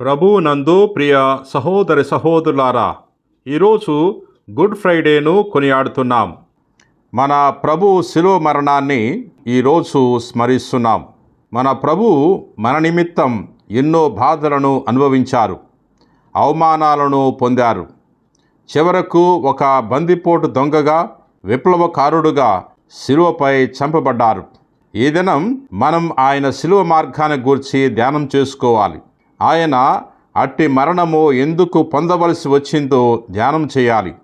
ప్రభు నందు ప్రియ సహోదరి సహోదరులారా ఈరోజు గుడ్ ఫ్రైడేను కొనియాడుతున్నాం. మన ప్రభు శిలువ మరణాన్ని ఈరోజు స్మరిస్తున్నాం. మన ప్రభు మన నిమిత్తం ఎన్నో బాధలను అనుభవించారు అవమానాలను పొందారు. చివరకు ఒక బందిపోటు దొంగగా విప్లవకారుడుగా శిలువపై చంపబడ్డారు. ఈ దినం మనం ఆయన శిలువ మార్గాన్ని గూర్చి ధ్యానం చేసుకోవాలి. ఆయన అట్టి మరణము ఎందుకు పొందవలసి వచ్చిందో ధ్యానం చేయాలి.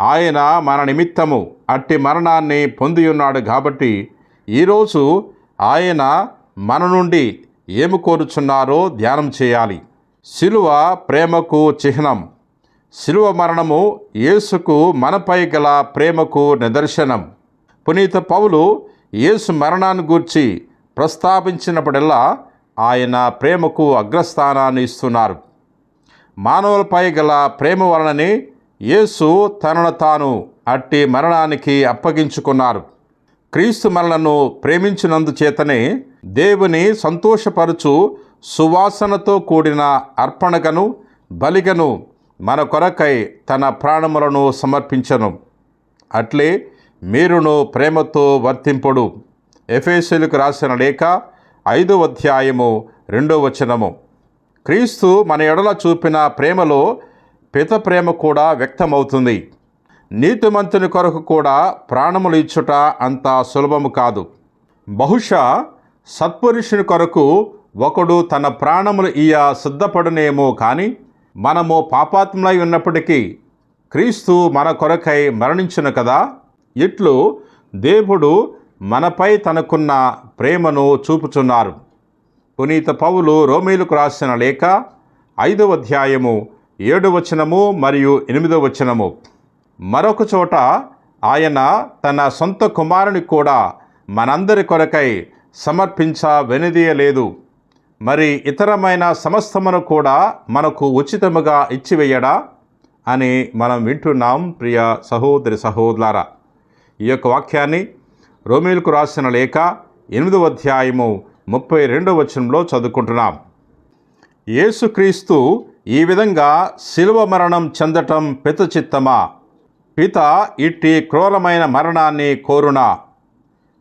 ఆయన మన నిమిత్తము అట్టి మరణాన్ని పొంది ఉన్నాడు కాబట్టి ఈరోజు ఆయన మన నుండి ఏమి కోరుచున్నారో ధ్యానం చేయాలి. శిలువ ప్రేమకు చిహ్నం. శిలువ మరణము యేసుకు మనపై గల ప్రేమకు నిదర్శనం. పునీత పౌలు యేసు మరణాన్ని గూర్చి ప్రస్తావించినప్పుడల్లా ఆయన ప్రేమకు అగ్రస్థానాన్ని ఇస్తున్నారు. మానవులపై గల ప్రేమ వలననే యేసు తనను తాను అట్టి మరణానికి అప్పగించుకున్నారు. క్రీస్తు మనలను ప్రేమించినందుచేతనే దేవుని సంతోషపరుచు సువాసనతో కూడిన అర్పణగను బలిగను మన కొరకై తన ప్రాణములను సమర్పించను. అట్లే మీరును ప్రేమతో వర్తింపుడు. ఎఫేసులకు రాసిన లేఖ ఐదో అధ్యాయము రెండో వచనము. క్రీస్తు మన ఎడల చూపిన ప్రేమలో పిత ప్రేమ కూడా వ్యక్తమవుతుంది. నీతిమంతుని కొరకు కూడా ప్రాణములు ఇచ్చుట అంత సులభము కాదు. బహుశా సత్పురుషుని కొరకు ఒకడు తన ప్రాణములు ఇయ సిద్ధపడునేమో కానీ మనము పాపాత్ములై ఉన్నప్పటికీ క్రీస్తు మన కొరకై మరణించును కదా? ఇట్లు దేవుడు మనపై తనకున్న ప్రేమను చూపుచున్నారు. పునీత పౌలు రోమేలుకు రాసిన లేఖ ఐదవ అధ్యాయము ఏడు వచనము మరియు ఎనిమిదవ వచనము. మరొక చోట ఆయన తన సొంత కుమారుని కూడా మనందరి కొరకై సమర్పించ వెనుదీయలేదు. మరి ఇతరమైన సమస్తమును కూడా మనకు ఉచితముగా ఇచ్చివేయడా అని మనం వింటున్నాం ప్రియ సహోదరి సహోదరా ఈ యొక్క వాక్యాన్ని రోమిల్కు రాసిన లేఖ ఎనిమిదవ అధ్యాయము ముప్పై రెండవ వచనంలో చదువుకుంటున్నాం. యేసుక్రీస్తు ఈ విధంగా శిలువ మరణం చెందటం పిత చిత్తమా పిత ఇట్టి క్రూరమైన మరణాన్ని కోరునా?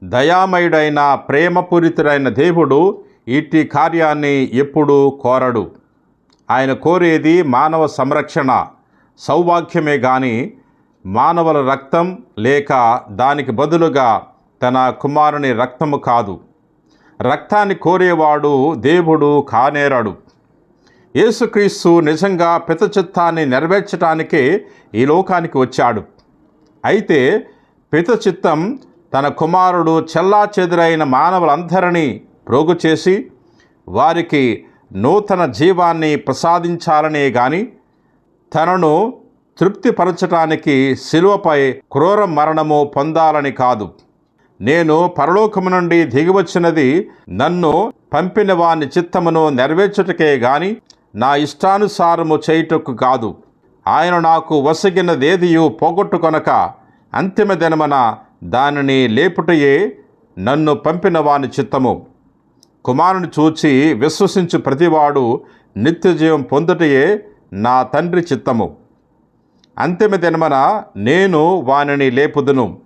దయామయుడైన ప్రేమపూరితుడైన దేవుడు ఇట్టి కార్యాన్ని ఎప్పుడూ కోరడు. ఆయన కోరేది మానవ సంరక్షణ సౌభాగ్యమే గాని మానవుల రక్తం లేక దానికి బదులుగా తన కుమారుని రక్తము కాదు. రక్తాన్ని కోరేవాడు దేవుడు కానేరాడు. యేసుక్రీస్తు నిజంగా పిత చిత్తాన్ని నెరవేర్చడానికే ఈ లోకానికి వచ్చాడు. అయితే పిత చిత్తం తన కుమారుడు చెల్లా చెదురైన మానవులందరినీ ప్రోగు చేసి వారికి నూతన జీవాన్ని ప్రసాదించాలనే గాని తనను తృప్తిపరచటానికి శిలువపై క్రూర మరణము పొందాలని కాదు. నేను పరలోకము నుండి దిగివచ్చినది నన్ను పంపిన వాని చిత్తమును నెరవేర్చుటకే గాని నా ఇష్టానుసారము చేయుటకు కాదు. ఆయన నాకు వసగినదేదియు పోగొట్టుకొనక అంతిమ దినమన దానిని లేపుటయే నన్ను పంపిన వాని చిత్తము. కుమారుని చూచి విశ్వసించు ప్రతివాడు నిత్యజీవం పొందుటయే నా తండ్రి చిత్తము. అంతిమ దినమన నేను వానిని లేపుదును.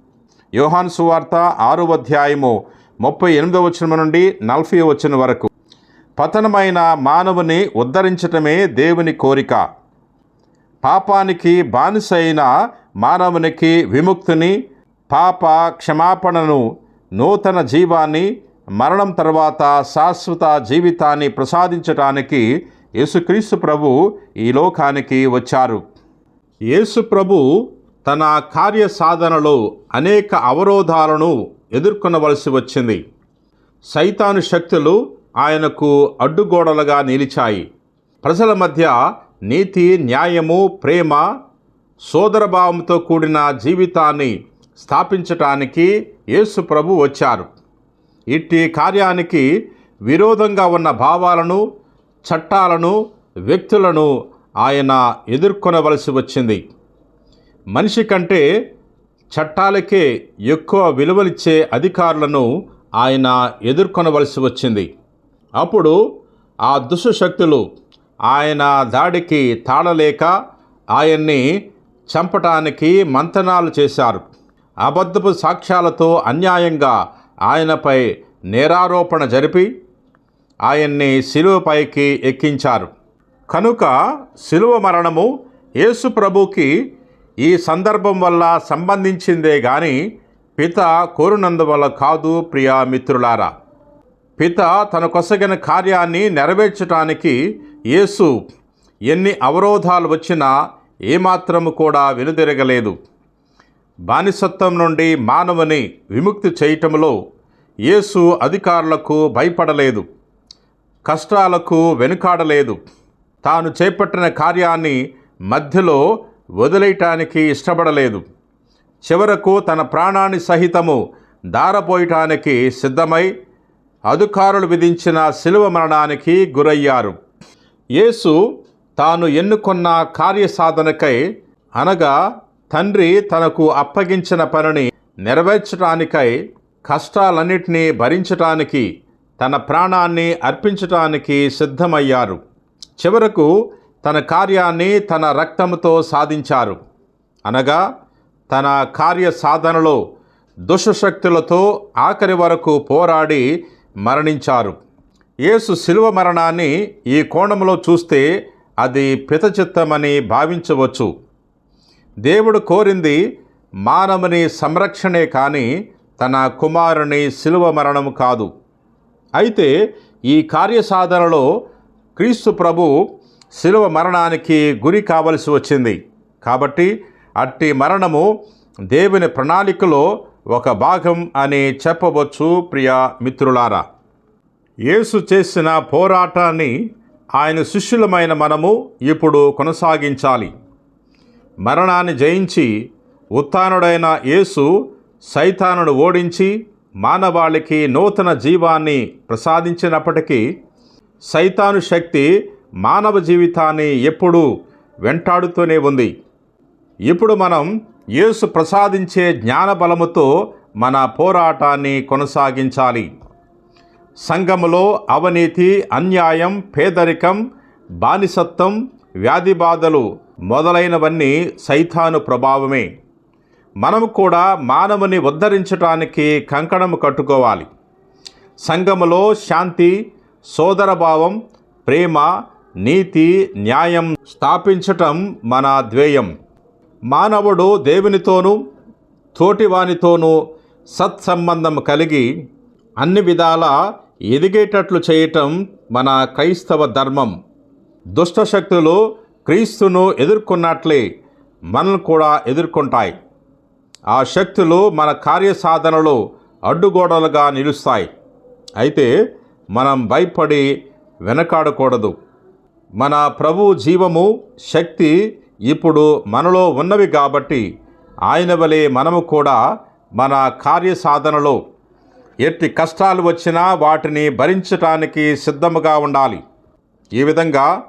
యోహాన్ సువార్త ఆరో అధ్యాయము ముప్పై ఎనిమిదో వచ్చిన నుండి నలభై వచ్చిన వరకు. పతనమైన మానవుని ఉద్ధరించటమే దేవుని కోరిక. పాపానికి బానిసైన మానవునికి విముక్తిని పాప క్షమాపణను నూతన జీవాన్ని మరణం తర్వాత శాశ్వత జీవితాన్ని ప్రసాదించటానికి యేసుక్రీస్తు ప్రభు ఈ లోకానికి వచ్చారు. యేసు ప్రభు తన కార్య సాధనలో అనేక అవరోధాలను ఎదుర్కొనవలసి వచ్చింది. సైతాను శక్తులు ఆయనకు అడ్డుగోడలుగా నిలిచాయి. ప్రజల మధ్య నీతి న్యాయము ప్రేమ సోదరభావంతో కూడిన జీవితాన్ని స్థాపించటానికి యేసు ప్రభు వచ్చారు. ఇట్టి కార్యానికి విరోధంగా ఉన్న భావాలను చట్టాలను వ్యక్తులను ఆయన ఎదుర్కొనవలసి వచ్చింది. మనిషి కంటే చట్టాలకే ఎక్కువ విలువలిచ్చే అధికారులను ఆయన ఎదుర్కొనవలసి వచ్చింది. అప్పుడు ఆ దుష్టశక్తులు ఆయన దాడికి తాళలేక ఆయన్ని చంపటానికి మంతనాలు చేశారు. అబద్ధపు సాక్ష్యాలతో అన్యాయంగా ఆయనపై నేరారోపణ జరిపి ఆయన్ని శిలువపైకి ఎక్కించారు. కనుక శిలువ మరణము యేసు ప్రభుకి ఈ సందర్భం వల్ల సంబంధించిందే గాని పిత కోరునందువల్ల కాదు ప్రియా మిత్రులారా. పిత తన కొసగిన కార్యాన్ని నెరవేర్చటానికి యేసు ఎన్ని అవరోధాలు వచ్చినా ఏమాత్రము కూడా వెనుదిరగలేదు. బానిసత్వం నుండి మానవుని విముక్తి చేయటంలో యేసు అధికారులకు భయపడలేదు. కష్టాలకు వెనుకాడలేదు. తాను చేపట్టిన కార్యాన్ని మధ్యలో వదిలేయటానికి ఇష్టపడలేదు. చివరకు తన ప్రాణాన్ని సహితము దారపోయటానికి సిద్ధమై అధికారులు విధించిన శిలువ మరణానికి గురయ్యారు. యేసు తాను ఎన్నుకున్న కార్యసాధనకై అనగా తండ్రి తనకు అప్పగించిన పనిని నెరవేర్చడానికై కష్టాలన్నిటినీ భరించటానికి తన ప్రాణాన్ని అర్పించటానికి సిద్ధమయ్యారు. చివరకు తన కార్యాన్ని తన రక్తంతో సాధించారు. అనగా తన కార్య సాధనలో దుష్టశక్తులతో ఆఖరి వరకు పోరాడి మరణించారు. యేసు శిలువ మరణాన్ని ఈ కోణంలో చూస్తే అది పితచిత్తమని భావించవచ్చు. దేవుడు కోరింది మానవుని సంరక్షణే కానీ తన కుమారుని శిలువ మరణం కాదు. అయితే ఈ కార్యసాధనలో క్రీస్తు ప్రభు శిలువ మరణానికి గురి కావలసి వచ్చింది. కాబట్టి అట్టి మరణము దేవుని ప్రణాళికలో ఒక భాగం అని చెప్పవచ్చు ప్రియ మిత్రులారా. యేసు చేసిన పోరాటాన్ని ఆయన శిష్యులమైన మనము ఇప్పుడు కొనసాగించాలి. మరణాన్ని జయించి ఉత్థానుడైన యేసు సైతానుడు ఓడించి మానవాళికి నూతన జీవాన్ని ప్రసాదించినప్పటికీ సైతాను శక్తి మానవ జీవితాన్ని ఎప్పుడూ వెంటాడుతూనే ఉంది. ఇప్పుడు మనం యేసు ప్రసాదించే జ్ఞాన బలముతో మన పోరాటాన్ని కొనసాగించాలి. సంఘములో అవినీతి అన్యాయం పేదరికం బానిసత్వం వ్యాధి బాధలు మొదలైనవన్నీ సైతాను ప్రభావమే. మనము కూడా మానవుని ఉద్ధరించటానికి కంకణము కట్టుకోవాలి. సంఘములో శాంతి సోదరభావం ప్రేమ నీతి న్యాయం స్థాపించటం మన ధ్యేయం. మానవుడు దేవునితోనూ తోటివానితోనూ సత్సంబంధం కలిగి అన్ని విధాల ఎదిగేటట్లు చేయటం మన క్రైస్తవ ధర్మం. దుష్టశక్తులు క్రీస్తును ఎదుర్కొన్నట్లే మనల్ని కూడా ఎదుర్కొంటాయి. ఆ శక్తులు మన కార్యసాధనలో అడ్డుగోడలుగా నిలుస్తాయి. అయితే మనం భయపడి వెనకాడకూడదు. మన ప్రభు జీవము శక్తి ఇప్పుడు మనలో ఉన్నవి కాబట్టి ఆయన వలె మనము కూడా మన కార్యసాధనలో ఎట్టి కష్టాలు వచ్చినా వాటిని భరించటానికి సిద్ధముగా ఉండాలి. ఈ విధంగా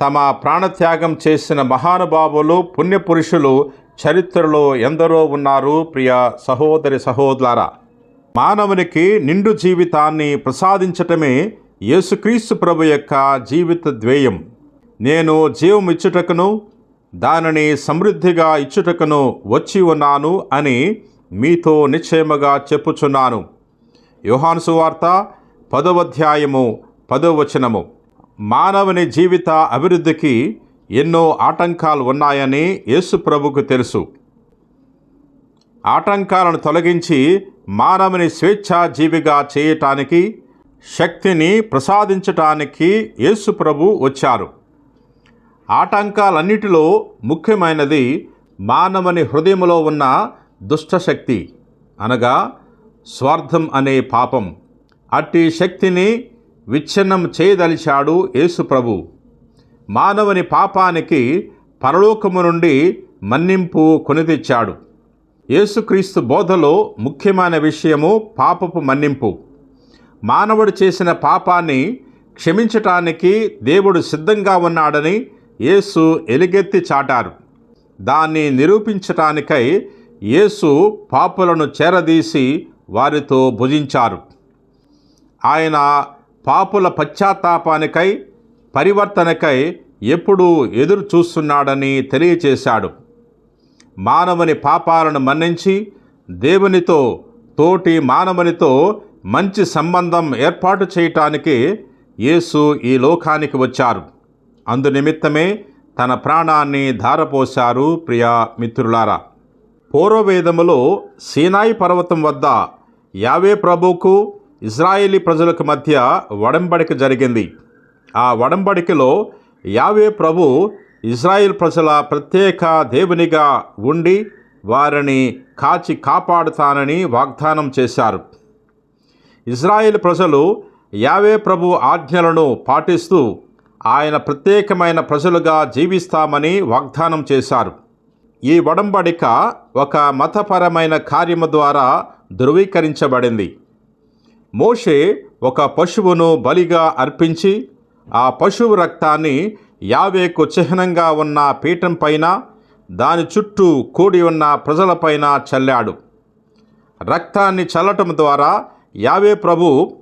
తమ ప్రాణత్యాగం చేసిన మహానుభావులు పుణ్యపురుషులు చరిత్రలో ఎందరో ఉన్నారు ప్రియ సహోదరి సహోదరా మానవునికి నిండు జీవితాన్ని ప్రసాదించటమే యేసుక్రీస్తు ప్రభు యొక్క జీవిత ద్వేయం. నేను జీవం ఇచ్చుటకును దానిని సమృద్ధిగా ఇచ్చుటకును వచ్చి ఉన్నాను అని మీతో నిశ్చయముగా చెప్పుచున్నాను. యోహాను సువార్త పదవధ్యాయము అధ్యాయము వచనము. మానవుని జీవిత అభివృద్ధికి ఎన్నో ఆటంకాలు ఉన్నాయని యేసు ప్రభుకు తెలుసు. ఆటంకాలను తొలగించి మానవుని స్వేచ్ఛాజీవిగా చేయటానికి శక్తిని ప్రసాదించటానికి యేసు ప్రభు వచ్చారు. ఆటంకాలన్నిటిలో ముఖ్యమైనది మానవుని హృదయంలో ఉన్న దుష్టశక్తి అనగా స్వార్థం అనే పాపం. అట్టి శక్తిని విచ్ఛిన్నం చేయదలిచాడు యేసు ప్రభు. మానవుని పాపానికి పరలోకము నుండి మన్నింపు కొనితెచ్చాడు. యేసుక్రీస్తు బోధలో ముఖ్యమైన విషయము పాపపు మన్నింపు. మానవుడు చేసిన పాపాన్ని క్షమించటానికి దేవుడు సిద్ధంగా ఉన్నాడని యేసు ఎలుగెత్తి చాటారు. దాన్ని నిరూపించటానికై యేసు పాపులను చేరదీసి వారితో భుజించారు. ఆయన పాపుల పశ్చాత్తాపానికై పరివర్తనకై ఎప్పుడూ ఎదురు చూస్తున్నాడని తెలియచేశాడు. మానవుని పాపాలను మన్నించి దేవునితో తోటి మానవునితో మంచి సంబంధం ఏర్పాటు చేయటానికి యేసు ఈ లోకానికి వచ్చారు. అందునిమిత్తమే తన ప్రాణాన్ని ధారపోశారు ప్రియా మిత్రులారా. పూర్వవేదములో సీనాయి పర్వతం వద్ద యావే ప్రభుకు ఇజ్రాయేలీ ప్రజలకు మధ్య వడంబడిక జరిగింది. ఆ వడంబడికలో యావే ప్రభు ఇజ్రాయిల్ ప్రజల ప్రత్యేక దేవునిగా ఉండి వారిని కాచి కాపాడుతానని వాగ్దానం చేశారు. ఇజ్రాయేల్ ప్రజలు యావే ప్రభు ఆజ్ఞలను పాటిస్తూ ఆయన ప్రత్యేకమైన ప్రజలుగా జీవిస్తామని వాగ్దానం చేశారు. ఈ వడంబడిక ఒక మతపరమైన కార్యము ద్వారా ధృవీకరించబడింది. మోషే ఒక పశువును బలిగా అర్పించి ఆ పశువు రక్తాన్ని యావేకు చిహ్నంగా ఉన్న పీఠం పైన దాని చుట్టూ కూడి ఉన్న ప్రజలపైన చల్లాడు. రక్తాన్ని చల్లటం ద్వారా యావే ప్రభు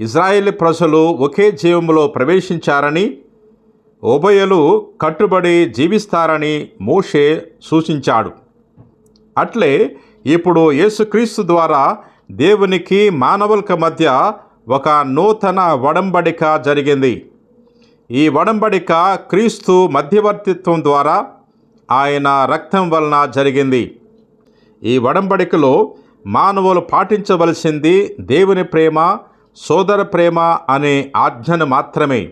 ఇజ్రాయేల్ ప్రజలు ఒకే జీవంలో ప్రవేశించారని ఉభయలు కట్టుబడి జీవిస్తారని మోషే సూచించాడు. అట్లే ఇప్పుడు యేసుక్రీస్తు ద్వారా దేవునికి మానవులకు మధ్య ఒక నూతన వడంబడిక జరిగింది. ఈ వడంబడిక క్రీస్తు మధ్యవర్తిత్వం ద్వారా ఆయన రక్తం వలన జరిగింది. ఈ వడంబడికలో మానవులు పాటించవలసింది దేవుని ప్రేమ సోదర ప్రేమ అనే ఆజ్ఞను మాత్రమే.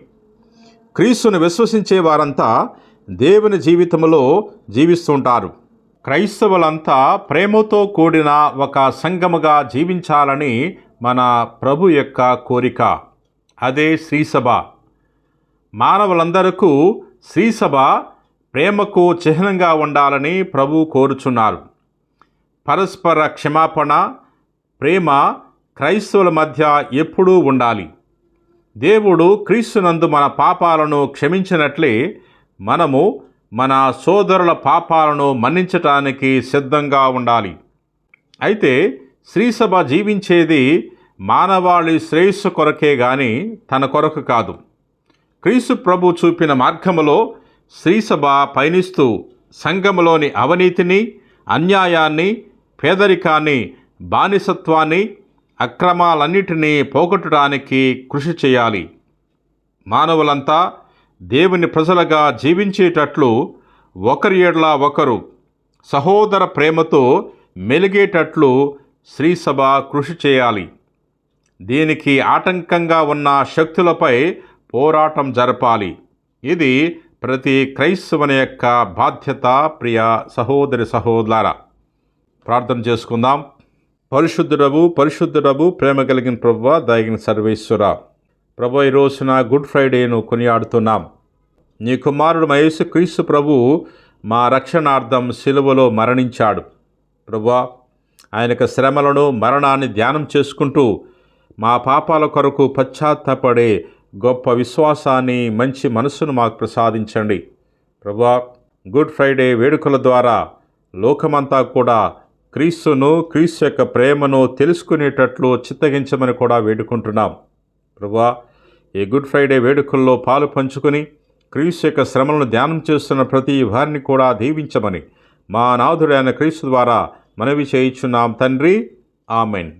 క్రీస్తుని విశ్వసించే వారంతా దేవుని జీవితంలో జీవిస్తుంటారు. క్రైస్తవులంతా ప్రేమతో కూడిన ఒక సంఘముగా జీవించాలని మన ప్రభు యొక్క కోరిక. అదే శ్రీసభ. మానవులందరకు శ్రీసభ ప్రేమకు చిహ్నంగా ఉండాలని ప్రభు కోరుచున్నారు. పరస్పర క్షమాపణ ప్రేమ క్రైస్తవుల మధ్య ఎప్పుడూ ఉండాలి. దేవుడు క్రీస్తునందు మన పాపాలను క్షమించినట్లే మనము మన సోదరుల పాపాలను మన్నించటానికి సిద్ధంగా ఉండాలి. అయితే శ్రీసభ జీవించేది మానవాళి శ్రేయస్సు కొరకే గాని తన కొరకు కాదు. క్రీస్తు ప్రభు చూపిన మార్గములో శ్రీసభ పయనిస్తూ సంఘములోని అవినీతిని అన్యాయాన్ని పేదరికాన్ని బానిసత్వాన్ని అక్రమాలన్నిటినీ పోగొట్టడానికి కృషి చేయాలి. మానవులంతా దేవుని ప్రజలుగా జీవించేటట్లు ఒకరి ఏడ్ల ఒకరు సహోదర ప్రేమతో మెలిగేటట్లు శ్రీసభ కృషి చేయాలి. దీనికి ఆటంకంగా ఉన్న శక్తులపై పోరాటం జరపాలి. ఇది ప్రతి క్రైస్తవుని యొక్క బాధ్యత ప్రియ సహోదరి సహోదర ప్రార్థన చేసుకుందాం. పరిశుద్ధుడవు పరిశుద్ధుడవు ప్రేమ కలిగిన ప్రభు దయగిన సర్వేశ్వర. ప్రభు ఈ రోజున గుడ్ ఫ్రైడేను కొనియాడుతున్నాం. నీ కుమారుడు మహేసు క్రీస్తు ప్రభు మా రక్షణార్థం సిలువలో మరణించాడు. ప్రభువా ఆయనకు శ్రమలను మరణాన్ని ధ్యానం చేసుకుంటూ మా పాపాల కొరకు పశ్చాత్తపడే గొప్ప విశ్వాసాన్ని మంచి మనస్సును మాకు ప్రసాదించండి. ప్రభా గుడ్ ఫ్రైడే వేడుకల ద్వారా లోకమంతా కూడా క్రీస్తును క్రీస్తు యొక్క ప్రేమను తెలుసుకునేటట్లు చిత్తగించమని కూడా వేడుకుంటున్నాం. ప్రభా ఈ గుడ్ ఫ్రైడే వేడుకల్లో పాలు పంచుకొని క్రీస్తు యొక్క శ్రమలను ధ్యానం చేస్తున్న ప్రతి వారిని కూడా దీవించమని మా నాథుడైన క్రీస్తు ద్వారా మనవి చేయించున్నాం తండ్రి. ఆమెన్.